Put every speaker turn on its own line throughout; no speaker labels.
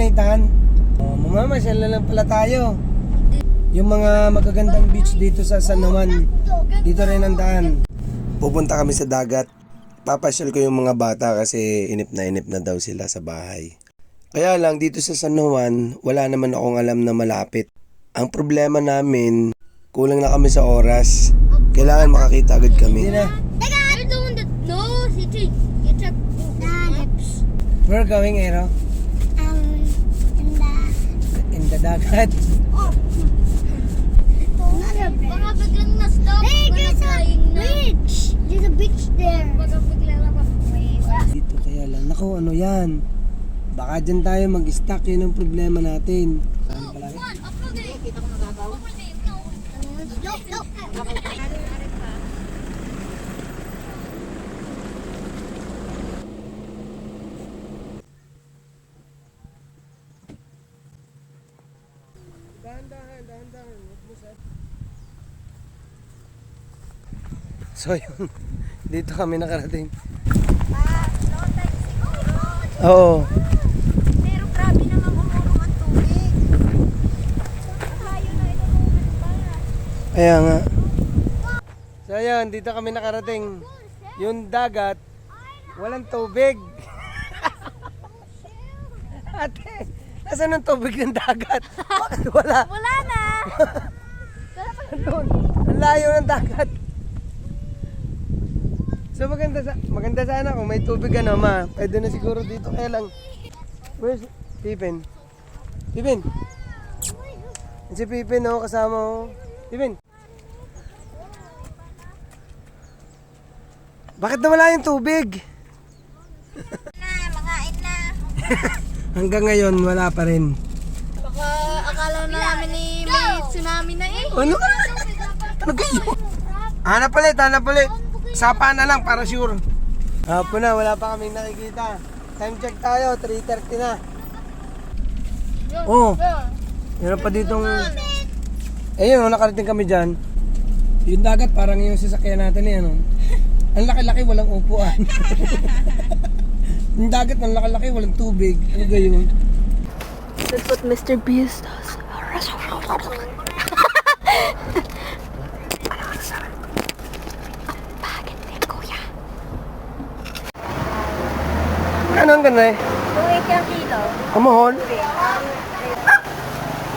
Nathan? Oh, mamamasyal na lang pala tayo. Yung mga magagandang beach dito sa San Juan. Dito rin ang daan. Pupunta kami sa dagat. Papasyal ko yung mga bata kasi inip na inip na daw sila sa bahay. Kaya lang dito sa San Juan, wala naman akong alam na malapit. Ang problema namin, kulang na kami sa oras. Kailangan makakita agad kami. Hindi na.
You're the one In the
dagat.
Oh. Baka biglang na-stop. Hey, there's a beach. There's a beach there. Baka
Dito kaya lang. Naku, ano yan? Baka dyan tayo mag-stuck. Yun ang problema natin. Saan pala?
Kita ko nagabaw. No, no.
Dahan-dahan, dahan-dahan. Huwag mo sa... So yun, dito kami nakarating. Oo.
Pero grabe naman umurong ang tubig. Layo na inulungan pa.
Kaya nga. So yun, dito kami nakarating. Yung dagat, walang tubig. Ate, nasan ang tubig ng dagat? Bakit wala?
Wala na.
Doon, ang layo ng dagat. So maganda sa maganda sana kung may tubig ano ma. Pwede na siguro dito kaya lang. Where's Pipin? Pipin. Si Pipin oh, kasama oh. Pipin. Bakit nawala yung tubig?
na, mangain na.
Hanggang ngayon wala pa rin.
Baka akala na namin ni may tsunami na eh.
Ano? Ano kayo? Hanap ulit, hanap ulit. Sapa na lang para sure. Hapon na, wala pa kaming nakikita. Time check tayo, 3.30 na. Oh, meron pa ditong... Ayun, oh, nakarating kami dyan. Yung dagat, parang yung sasakyan natin eh, ano? Ang laki-laki, walang upuan. yung dagat, ang laki-laki, walang tubig. Ano gayon?
That's what Mr. Beast does.
Ano ang ganda eh?
280 ang kilo.
Kamuhon?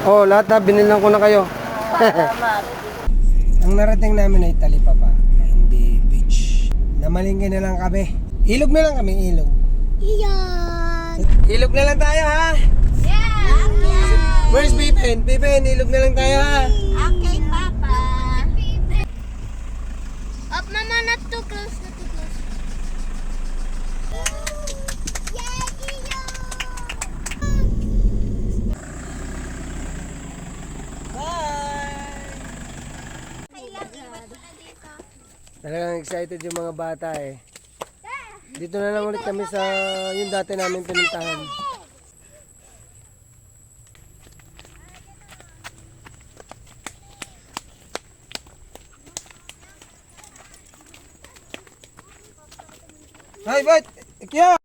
Oh, lahat na, binilang ko na kayo. Ang narating namin ay Talipapa, hindi beach. Namalingki na lang kami. Ilog na lang kami, ilog.
Iyan.
Ilog na lang tayo ha.
Yeah.
Where's Pipen? Pipen, ilog na lang tayo ha.
Okay, Papa. Up, Mama, not too close, not too close.
Talagang excited yung mga bata eh. Dito na lang ulit kami sa yung dati namin pinuntahan. Hay, bait! Ikya!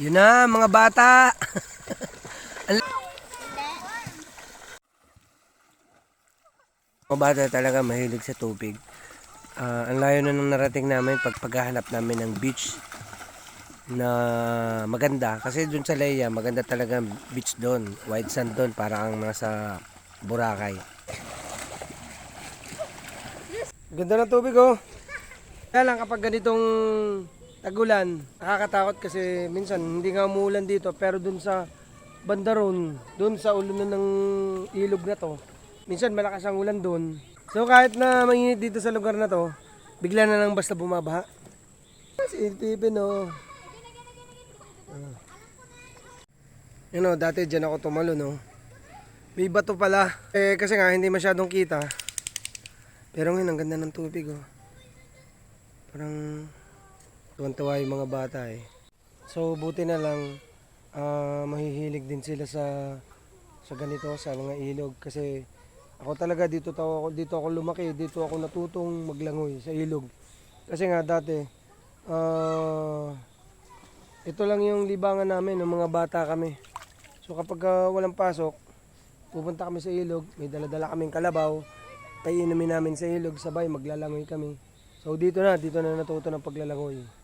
Yun na, mga bata! Mga bata talaga mahilig sa tubig. Ah, ang layo na nung narating namin pag paghahanap namin ng beach na maganda. Kasi dun sa Leia, maganda talaga ang beach doon. White sand doon, parang nasa Boracay. Ganda ng tubig oh. Kaya lang kapag ganitong tagulan, nakakatakot kasi minsan hindi nga umuulan dito pero dun sa banda ron, dun sa ulo na ng ilog na to, minsan malakas ang ulan dun. So kahit na mainit dito sa lugar na to, bigla na lang basta bumabaha. Si Pipe no. Ah. Yun o, dati dyan ako tumalo no. May bato pala. Eh kasi nga hindi masyadong kita. Pero ngayon, ang ganda ng tubig, oh. Parang tuwan-tuwa yung mga bata, eh. So, buti na lang, ah, mahihilig din sila sa sa ganito, sa mga ilog. Kasi ako talaga, dito, to, ako, dito ako lumaki, dito ako natutong maglangoy sa ilog. Kasi nga, dati, ah, ito lang yung libangan namin, ng mga bata kami. So, kapag ah, walang pasok, pupunta kami sa ilog, may dala-dala kaming kalabaw, tayo inumin namin sa ilog, sabay maglalangoy kami. So dito na, dito na natuto ng paglalangoy.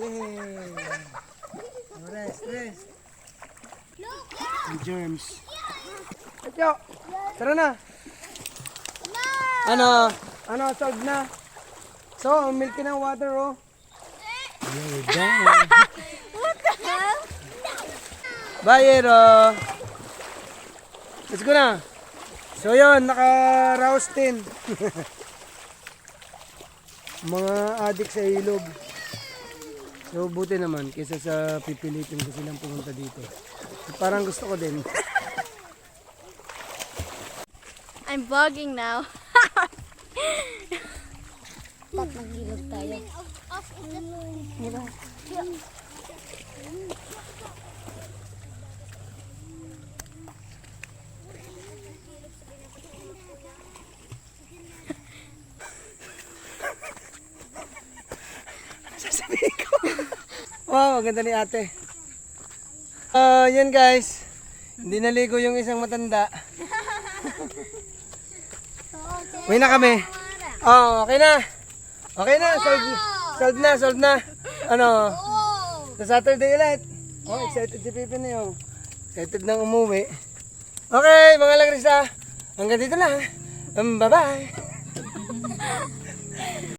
Yay! Rest, rest. Yung germs. Atyo! Tara na! Ano? Ano, solved na? So, milky ng water, oh. There we go. Bye, Ero. Let's go na. So, yun, naka-rouse din. Mga adik sa ilog. So, buti naman, kaysa sa pipilitin ko silang pumunta dito. Parang gusto ko din.
I'm vlogging now.
Wow, ang ganda ni ate. Ah, yan guys. Hindi naligo yung isang matanda. Uwi na kami. Oh, okay na. Okay na, solved, solved na, solved na. Ano? Sa Saturday ulit. Oh, excited si Pipi na yung. Excited nang umuwi. Okay, mga lagrisa. Hanggang dito lang. Um, bye-bye.